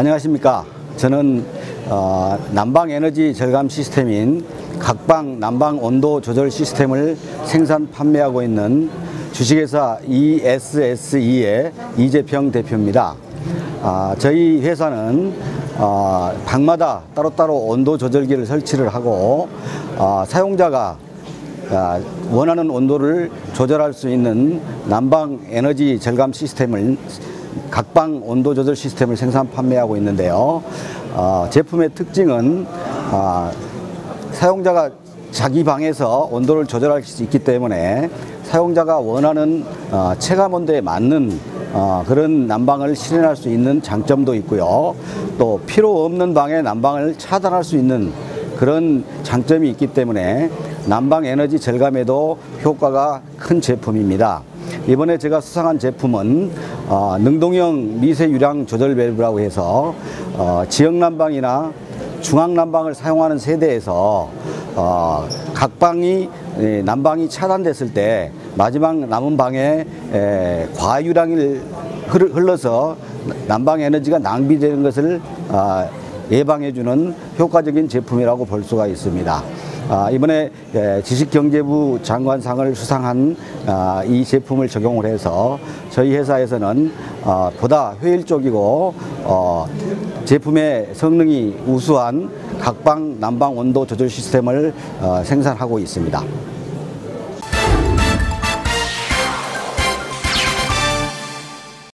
안녕하십니까. 저는 어, 난방 에너지 절감 시스템인 각방 난방 온도 조절 시스템을 생산 판매하고 있는 주식회사 ESSE의 이재평 대표입니다. 아, 저희 회사는 어, 방마다 따로따로 온도 조절기를 설치를 하고 어, 사용자가 아, 원하는 온도를 조절할 수 있는 난방 에너지 절감 시스템을 각방 온도 조절 시스템을 생산 판매하고 있는데요. 어, 제품의 특징은 아, 사용자가 자기 방에서 온도를 조절할 수 있기 때문에 사용자가 원하는 어, 체감 온도에 맞는 어, 그런 난방을 실현할 수 있는 장점도 있고요. 또 필요 없는 방의 난방을 차단할 수 있는 그런 장점이 있기 때문에 난방 에너지 절감에도 효과가 큰 제품입니다. 이번에 제가 수상한 제품은 어, 능동형 미세 유량 조절 밸브라고 해서 어, 지역 난방이나 중앙 난방을 사용하는 세대에서 어, 각 방이 예, 난방이 차단됐을 때 마지막 남은 방에 에, 과유량이 흘- 흘러서 난방 에너지가 낭비되는 것을 아, 예방해주는 효과적인 제품이라고 볼 수가 있습니다. 아, 이번에 예, 지식경제부 장관상을 수상한 아, 이 제품을 적용을 해서 저희 회사에서는 어, 보다 효율적이고 어, 제품의 성능이 우수한 각방 난방 온도 조절 시스템을 어, 생산하고 있습니다.